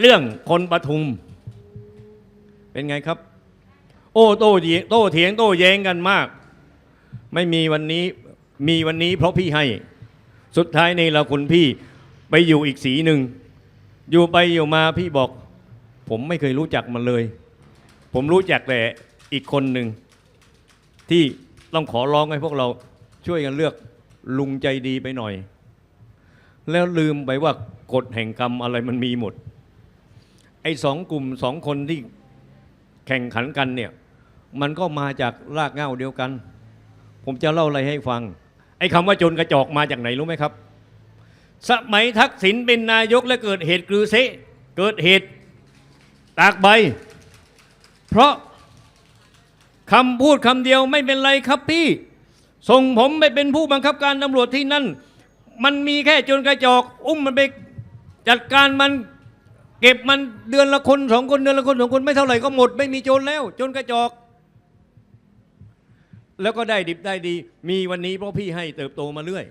เรื่องคนปทุม เป็นไงครับ โอ้โต้เถียงโต้เถียงโต้แย้งกันมาก ไม่มีวันนี้มีวันนี้เพราะพี่ให้ สุดท้ายในละคุณพี่ไปอยู่อีกสีหนึ่ง อยู่ไปอยู่มาพี่บอก ผมไม่เคยรู้จักมันเลย ผมรู้จักแต่อีกคนหนึ่ง ที่ต้องขอร้องให้พวกเราช่วยกันเลือกลุงใจดีไปหน่อย แล้วลืมไปว่ากฎแห่งกรรมอะไรมันมีหมด ไอ้สองกลุ่มสองคนที่แข่งขันกันเนี่ยมันก็มาจากรากเหง้าเดียวกัน ผมจะเล่าอะไรให้ฟัง ไอ้คำว่าจนกระจอกมาจากไหนรู้ไหมครับ สมัยทักษิณเป็นนายกและเกิดเหตุกรือเซเกิดเหตุตากใบ เพราะคำพูดคำเดียวไม่เป็นไรครับพี่ส่งผมไปเป็นผู้บังคับการตำรวจที่นั่น มันมีแค่จนกระจอก อุ้มมันไปจัดการมัน เก็บมันเดือนละคนสองคนเดือนละคนสองคนไม่เท่าไหร่ก็หมด ไม่มีโจรแล้ว จนกระจอก แล้วก็ได้ดิบได้ดี มีวันนี้เพราะพี่ให้เติบโตมาเรื่อย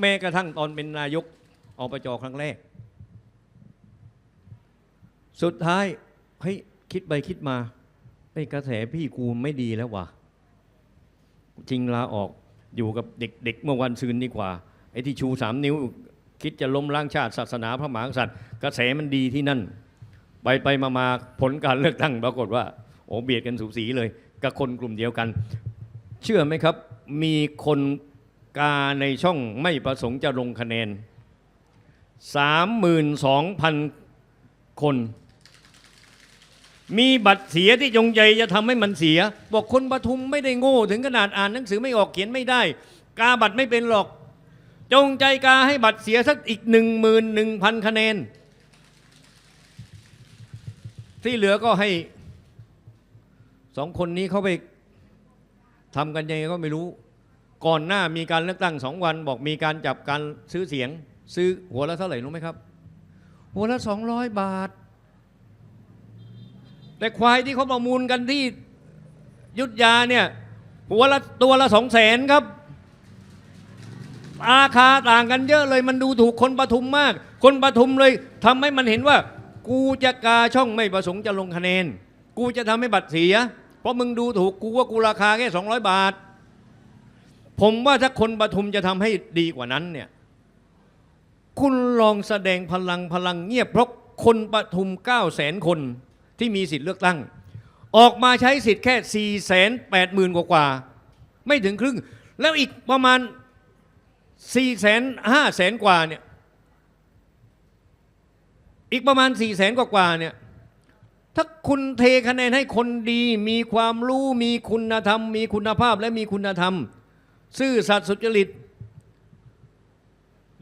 แม้กระทั่งตอนเป็นนายกอบจครั้งแรก สุดท้ายเฮ้ยคิดไปคิดมาไอ้กระแสพี่กูไม่ดีแล้ววะจริงลาออกอยู่กับเด็กๆเมื่อวันซืนดีกว่าไอ้ที่ชูสามนิ้ว คิดจะล้มล้างชาติศาสนาพระมหากษัตริย์ กระแสมันดีที่นั่น ไปไปมามาผลการเลือกตั้งปรากฏว่าโอ้เบียดกันสูสีเลยกับคนกลุ่มเดียวกัน เชื่อไหมครับ มีคนกาในช่องไม่ประสงค์จะลงคะแนน 32,000 คน มีบัตรเสียที่จงใจจะทำให้มันเสีย บอกคนปทุมไม่ได้โง่ ถึงขนาดอ่านหนังสือไม่ออกเขียนไม่ได้ กาบัตรไม่เป็นหรอก จงใจกาให้บัตรเสียสักอีกหนึ่งหมื่นหนึ่งพันคะแนน ที่เหลือก็ให้สองคนนี้เขาไปทำกันยังไงก็ไม่รู้ ก่อนหน้ามีการเลือกตั้งสองวันบอกมีการจับการซื้อเสียง ซื้อหัวละเท่าไหร่รู้ไหมครับ หัวละสองร้อยบาท แต่ควายที่เขาประมูลกันที่ยุทธยาเนี่ยหัวละตัวละสองแสนครับ ราคาต่างกันเยอะเลยมันดูถูกคนปทุมมาก คนปทุมเลยทำให้มันเห็นว่า กูจะกาช่องไม่ประสงค์จะลงคะแนน กูจะทำให้บัตรเสีย เพราะมึงดูถูกกูว่ากูราคาแค่ 200 บาท ผมว่าถ้าคนปทุมจะทำให้ดีกว่านั้นเนี่ยคุณลองแสดงพลังพลังเงียบเพราะคนปทุม9 0 0 0 0 0 คนที่มีสิทธิ์เลือกตั้ง ออกมาใช้สิทธิ์แค่ 4 8 0 0 0 0 กว่ากว่าไม่ถึงครึ่ง แล้วอีกประมาณ 4 5 0 0 0 0กว่าเนี่ยอีกประมาณ4 0 0 0 0 0กว่ากว่าเนี่ย ถ้าคุณเทคะแนนให้คนดี มีความรู้มีคุณธรรม มีคุณภาพและมีคุณธรรม ซื่อสัตย์สุจริต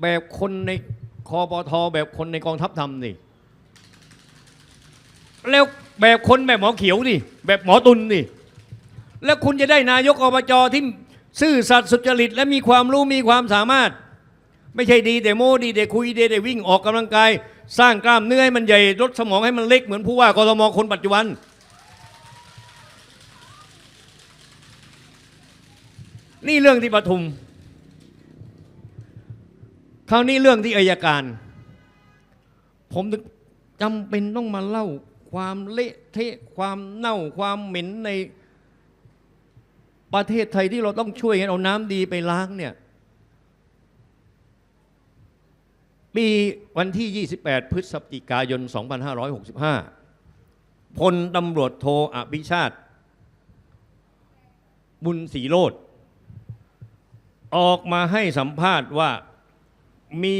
แบบคนในคอปทแบบคนในกองทัพทำนี่แล้วแบบคนแบบหมอเขียวนี่แบบหมอตุลนี่แล้วคุณจะได้นายกอบจที่ ซื่อสัตย์สุจริตและมีความรู้มีความสามารถ ไม่ใช่ดีแต่โม้ดีแต่คุยดีแต่วิ่งออกกำลังกาย สร้างกล้ามเนื้อให้มันใหญ่ลดสมองให้มันเล็กเหมือนผู้ว่ากทมคนปัจจุบัน นี่เรื่องที่ปทุมคราวนี้เรื่องที่อายการ ผมจำเป็นต้องมาเล่าความเละเทะความเน่าความเหม็นใน ประเทศไทยที่เราต้องช่วยกันเอาน้ำดีไปล้างเนี่ยปีวันที่ 28 พฤศจิกายน 2565 พลตำรวจโทอภิชาติ บุญศรีโรธออกมาให้สัมภาษณ์ว่ามี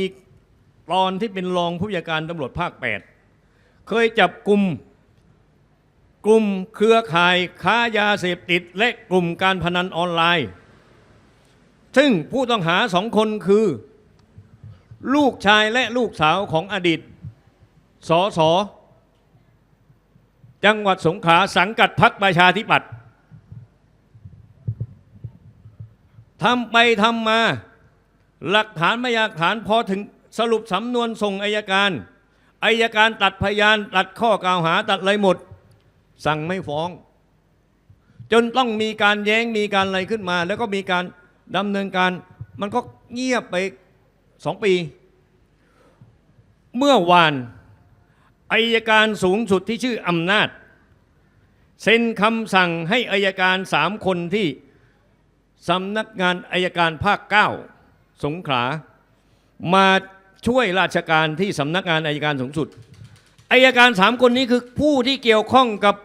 ตอนที่เป็นรองผู้จัดการตำรวจภาค 8 เคยจับกลุ่ม กลุ่มเครือข่ายค้ายาเสพติดและกลุ่มการพนันออนไลน์ ซึ่งผู้ต้องหาสองคนคือ ลูกชายและลูกสาวของอดีตสอสอจังหวัดสงขลาสังกัดพรรคประชาธิปัตย์ทำไปทำมา หลักฐานพยานฐานพอถึงสรุปสำนวนส่งอายการอายการตัดพยานตัดข้อกล่าวหาตัดอะไรหมด สั่งไม่ฟ้อง จนต้องมีการแย้งมีการอะไรขึ้นมา แล้วก็มีการดำเนินการ มันก็เงียบไปสองปี เมื่อวานอายการสูงสุดที่ชื่ออำนาจ เซ็นคำสั่งให้อายการสามคนที่สำนักงานอายการภาคเก้าสงขลา มาช่วยราชการที่สำนักงานอายการสูงสุดอายการสามคนนี้คือผู้ที่เกี่ยวข้องกับ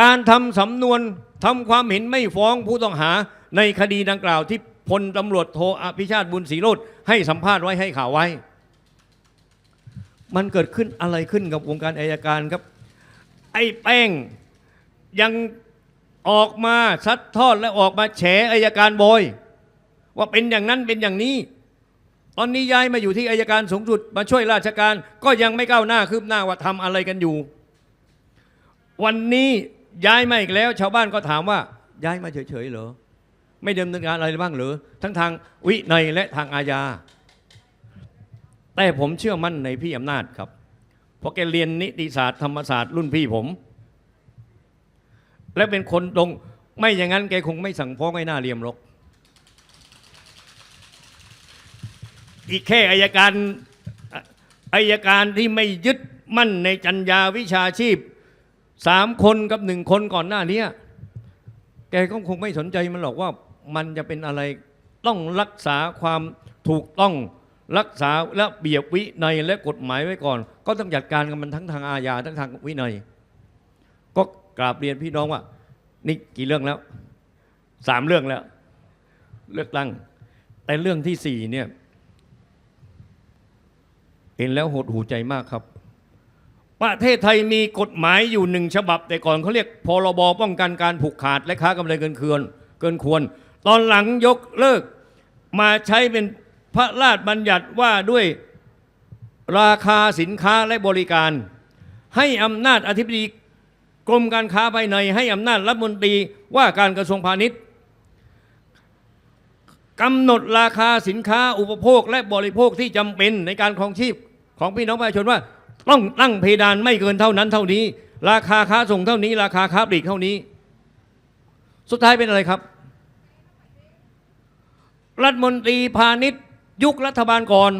การทำสำนวนทำความเห็นไม่ฟ้องผู้ต้องหาในคดีดังกล่าวที่พลตำรวจโทอภิชาติบุญศรีโรธให้สัมภาษณ์ไว้ให้ข่าวไว้ มันเกิดขึ้นอะไรขึ้นกับวงการอายการครับ ไอ้แป้งยังออกมาซัดทอดและออกมาแฉอายการบอย ว่าเป็นอย่างนั้นเป็นอย่างนี้ ตอนนี้ย้ายมาอยู่ที่อายการสูงสุดมาช่วยราชการก็ยังไม่ก้าวหน้าคืบหน้าว่าทำอะไรกันอยู่ วันนี้ ย้ายมาอีกแล้ว ชาวบ้านก็ถามว่า ย้ายมาเฉยๆเหรอ ไม่ดำเนินการอะไรบ้างหรือ ทั้งทางวินัยและทางอาญา แต่ผมเชื่อมั่นในพี่อำนาจครับ เพราะแกเรียนนิติศาสตร์ธรรมศาสตร์รุ่นพี่ผม และเป็นคนตรงไม่อย่างนั้นแกคงไม่สั่งฟ้องให้หน้าเรียมหรอกอีกแค่อายการอายการที่ไม่ยึดมั่นในจัญญาวิชาชีพ สามคนกับหนึ่งคนก่อนหน้านี้แกก็คงไม่สนใจมันหรอกว่ามันจะเป็นอะไรต้องรักษาความถูกต้องรักษาและเบียบวินัยและกฎหมายไว้ก่อน ก็ต้องจัดการกับมันทั้งทางอาญาทั้งทางวินัย ก็กราบเรียนพี่น้องว่า นี่กี่เรื่องแล้วสามเรื่องแล้ว เลือกตั้ง แต่เรื่องที่สี่เนี่ย เห็นแล้วหดหูใจมากครับ ประเทศไทยมีกฎหมายอยู่หนึ่งฉบับ แต่ก่อนเขาเรียกพรบป้องกันการผูกขาดและค้ากำไรเกินควรเกินควร ตอนหลังยกเลิก มาใช้เป็นพระราชบัญญัติว่าด้วยราคาสินค้าและบริการ ให้อำนาจอธิบดีกรมการค้าภายใน ให้อำนาจรัฐมนตรีว่าการกระทรวงพาณิชย์กำหนดราคาสินค้าอุปโภคและบริโภคที่จำเป็นในการครองชีพของพี่น้องประชาชนว่า ต้องตั้งเพดานไม่เกินเท่านั้นเท่านี้ ราคาค้าส่งเท่านี้ ราคาค้าปลีกเท่านี้ สุดท้ายเป็นอะไรครับ รัฐมนตรีพาณิชย์ ยุครัฐบาลก่อน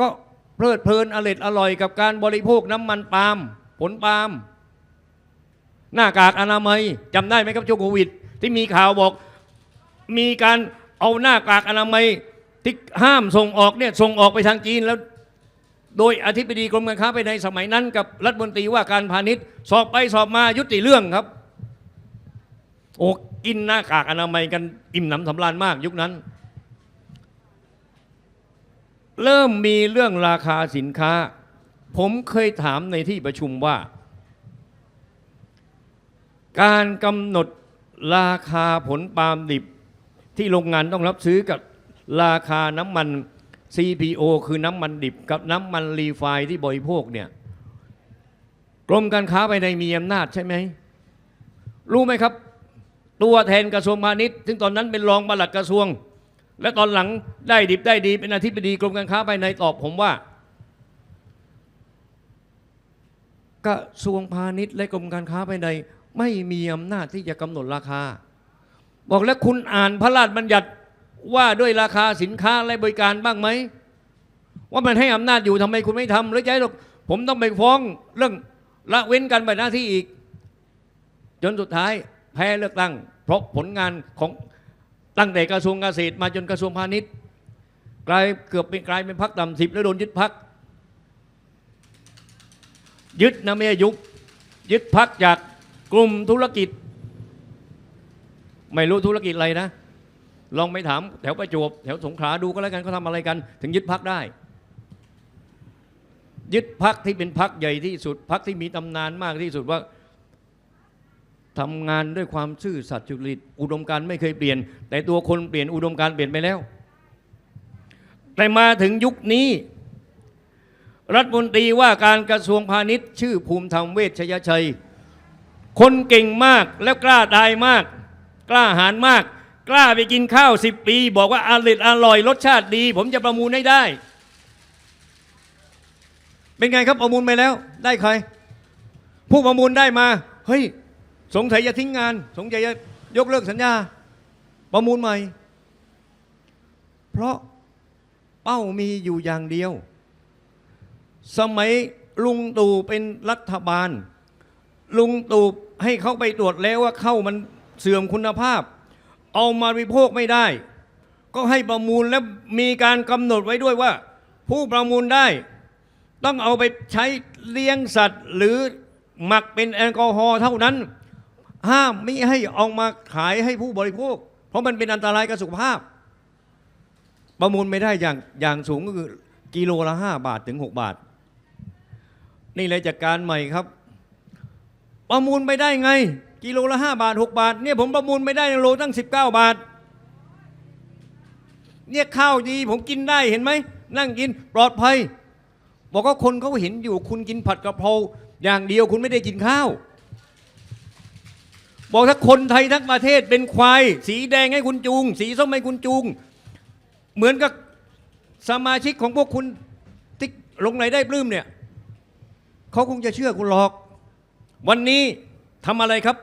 ก็เพลิดเพลินอร่อยอร่อยกับการบริโภคน้ำมันปาล์มผลปาล์มหน้ากากอนามัยจำได้ไหมครับช่วงโควิด ที่มีข่าวบอกมีการเอาหน้ากากอนามัยที่ห้ามส่งออกเนี่ยส่งออกไปทางจีนแล้ว โดยอธิบดีกรมการค้าภายในสมัยนั้น กับรัฐมนตรีว่าการพาณิชย์ สอบไปสอบมายุติเรื่องครับ โอ้กินหน้ากากอนามัยกันอิ่มหนำสำราญมากยุคนั้น เริ่มมีเรื่องราคาสินค้า ผมเคยถามในที่ประชุมว่า การกำหนดราคาผลปาล์มดิบที่โรงงานต้องรับซื้อกับราคาน้ำมัน CPO คือน้ำมันดิบกับน้ำมันรีไฟน์ที่บริโภคเนี่ยกรมการค้าภายในมีอำนาจใช่ไหม รู้ไหมครับ ตัวแทนกระทรวงพาณิชย์ซึ่งตอนนั้นเป็นรองปลัดกระทรวง และตอนหลังได้ดิบได้ดีเป็นอธิบดีกรมการค้าภายในตอบผมว่า กระทรวงพาณิชย์และกรมการค้าภายในไม่มีอำนาจที่จะกำหนดราคา บอกแล้วคุณอ่านพระราชบัญญัติ ว่าด้วยราคาสินค้าและบริการบ้างไหม ว่ามันให้อำนาจอยู่ทำไมคุณไม่ทำหรือจะให้ผมต้องไปฟ้องเรื่องละเว้นการปฏิบัติหน้าที่อีก จนสุดท้ายแพ้เลือกตั้ง เพราะผลงานของตั้งแต่กระทรวงเกษตรมาจนกระทรวงพาณิชย์กลายเกือบเป็นกลายเป็นพักต่ำสิบแล้วโดนยึดพักยึดนะไม่ยุบยึดพักจากกลุ่มธุรกิจ ไม่รู้ธุรกิจอะไรนะ ลองไปถามแถวประจวบแถวสงขลาดูก็แล้วกันเขาทำอะไรกัน ถึงยึดพักได้ ยึดพักที่เป็นพักใหญ่ที่สุดพักที่มีตำนานมากที่สุดว่าทำงานด้วยความซื่อสัตย์จริตอุดมการไม่เคยเปลี่ยน แต่ตัวคนเปลี่ยนอุดมการเปลี่ยนไปแล้ว แต่มาถึงยุคนี้ รัฐมนตรีว่าการกระทรวงพาณิชย์ ชื่อภูมิธรรมเวชยชัย คนเก่งมากแล้วกล้าตายมาก กล้าหาญมาก กล้าไปกินข้าวสิบปี บอกว่าอร่อยอร่อยรสชาติดี ผมจะประมูลให้ได้ เป็นไงครับประมูลไปแล้ว ได้ใคร ผู้ประมูลได้มา เฮ้ย สงสัยจะทิ้งงาน สงสัยจะยกเลิกสัญญา ประมูลใหม่ เพราะเป้ามีอยู่อย่างเดียว สมัยลุงตู่เป็นรัฐบาล ลุงตู่ให้เขาไปตรวจแล้วว่าเข้ามันเสื่อมคุณภาพ เอามาบริโภคไม่ได้ ก็ให้ประมูลและมีการกำหนดไว้ด้วยว่า ผู้ประมูลได้ ต้องเอาไปใช้เลี้ยงสัตว์ หรือหมักเป็นแอลกอฮอล์เท่านั้น ห้ามไม่ให้เอามาขายให้ผู้บริโภค เพราะมันเป็นอันตรายกับสุขภาพ ประมูลไม่ได้อย่างอย่างสูงก็คือกิโลละ 5 บาทถึง 6 บาท นี่เลยจากการใหม่ครับ ประมูลไม่ได้ไง กิโลละ 5 บาท 6 บาทเนี่ยผมประมูลไม่ได้โลตั้ง 19 บาท เนี่ยข้าวดีผมกินได้เห็นไหม นั่งกินปลอดภัย บอกว่าคนเขาเห็นอยู่คุณกินผัดกะเพราอย่างเดียวคุณไม่ได้กินข้าว บอกถ้าคนไทยทั้งประเทศเป็นควาย สีแดงให้คุณจูง สีส้มให้คุณจูง เหมือนกับสมาชิกของพวกคุณที่ลงไหนได้ปลื้มเนี่ยเขาคงจะเชื่อคุณหรอก วันนี้ทำอะไรครับ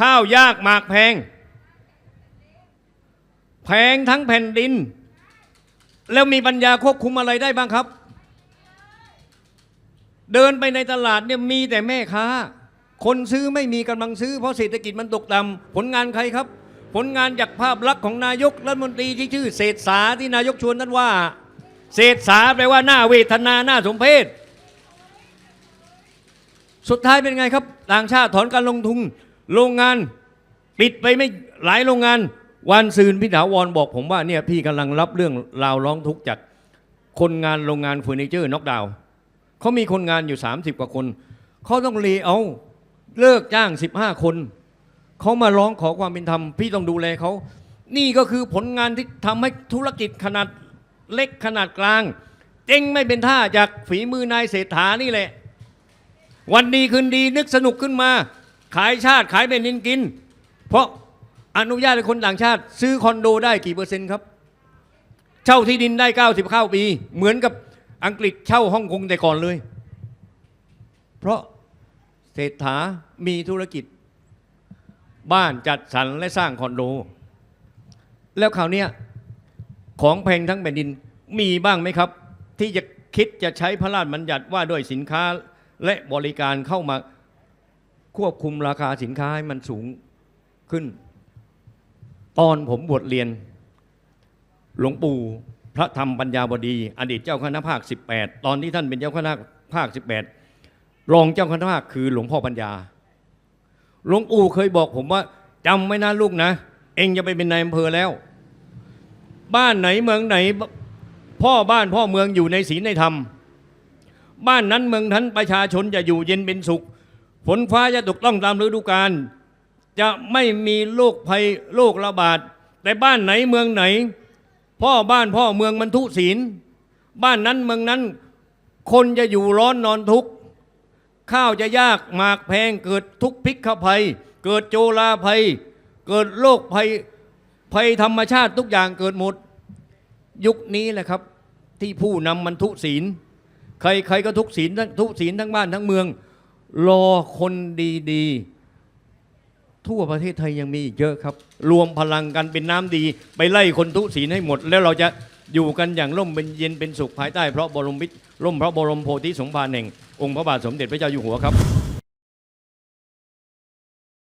ข้าวยากหมากแพง แพงทั้งแผ่นดิน แล้วมีปัญญาควบคุมอะไรได้บ้างครับ เดินไปในตลาดเนี่ยมีแต่แม่ค้า คนซื้อไม่มีกำลังซื้อเพราะเศรษฐกิจมันตกต่ำผลงานใครครับ ผลงานจากภาพลักษณ์ของนายกรัฐมนตรีที่ชื่อเศรษฐาที่นายกชวนนั้นว่า เศรษฐาแปลว่าหน้าเวทนาหน้าสมเพชสุดท้ายเป็นไงครับ ต่างชาติถอนการลงทุน โรงงานปิดไปไม่หลายโรงงาน วันซืนพี่ถาวรบอกผมว่าเนี่ยพี่กำลังรับเรื่องราวร้องทุกข์จากคนงานโรงงานเฟอร์นิเจอร์น็อกดาวน์เขามีคนงานอยู่ 30 กว่าคน เขาต้องรีเอาเลิกจ้าง 15 คน เขามาร้องขอความเป็นธรรม พี่ต้องดูแลเขา นี่ก็คือผลงานที่ทำให้ธุรกิจขนาดเล็กขนาดกลาง เจ๊งไม่เป็นท่าจากฝีมือนายเศรษฐานี่แหละ วันดีคืนดีนึกสนุกขึ้นมา ขายชาติขายเป็นดินกิน เพราะอนุญาตให้คนต่างชาติ ซื้อคอนโดได้กี่เปอร์เซ็นต์ครับ เช่าที่ดินได้ 90เข้าปี เหมือนกับอังกฤษเช่าฮ่องกงแต่ก่อนเลย เพราะเศรษฐามีธุรกิจ บ้านจัดสรรและสร้างคอนโด แล้วคราวนี้ของแพงทั้งแผ่นดินมีบ้างไหมครับ ที่จะคิดจะใช้พระราชบัญญัติว่าด้วยสินค้าและบริการเข้ามา ควบคุมราคาสินค้าให้มันสูงขึ้น ตอนผมบวชเรียน หลวงปู่พระธรรมปัญญาบดี อดีตเจ้าคณะภาค 18 ตอนที่ท่านเป็นเจ้าคณะภาค 18 รองเจ้าคณะภาคคือหลวงพ่อปัญญา หลวงปู่เคยบอกผมว่าจำไว้นะลูกนะ เองจะไปเป็นนายอำเภอแล้ว บ้านไหนเมืองไหน พ่อบ้านพ่อเมืองอยู่ในศีลในธรรม บ้านนั้นเมืองนั้นประชาชนจะอยู่เย็นเป็นสุข ฝนฟ้าจะตกต้องตามฤดูกาลจะไม่มีโรคภัยโรคระบาด แต่บ้านไหนเมืองไหน พ่อบ้านพ่อเมืองมันทุศีล บ้านนั้นเมืองนั้น คนจะอยู่ร้อนนอนทุกข์ ข้าวจะยากหมากแพงเกิดทุกพิกขภัย เกิดโจลาภัย เกิดโรคภัยภัยธรรมชาติทุกอย่างเกิดหมด ยุคนี้แหละครับ ที่ผู้นำมันทุศีล ใครใครก็ทุกศีลทั้งทุศีลทั้งบ้านทั้งเมือง รอคนดีๆ ทั่วประเทศไทยยังมีอีกเยอะครับ รวมพลังกันเป็นน้ำดี ไปไล่คนทุศีลให้หมด แล้วเราจะอยู่กันอย่างร่มเป็นเย็นเป็นสุขภายใต้ เพราะบรมวิร่มพระบรมโพธิสมภารแห่งองค์พระบาทสมเด็จพระเจ้าอยู่หัวครับ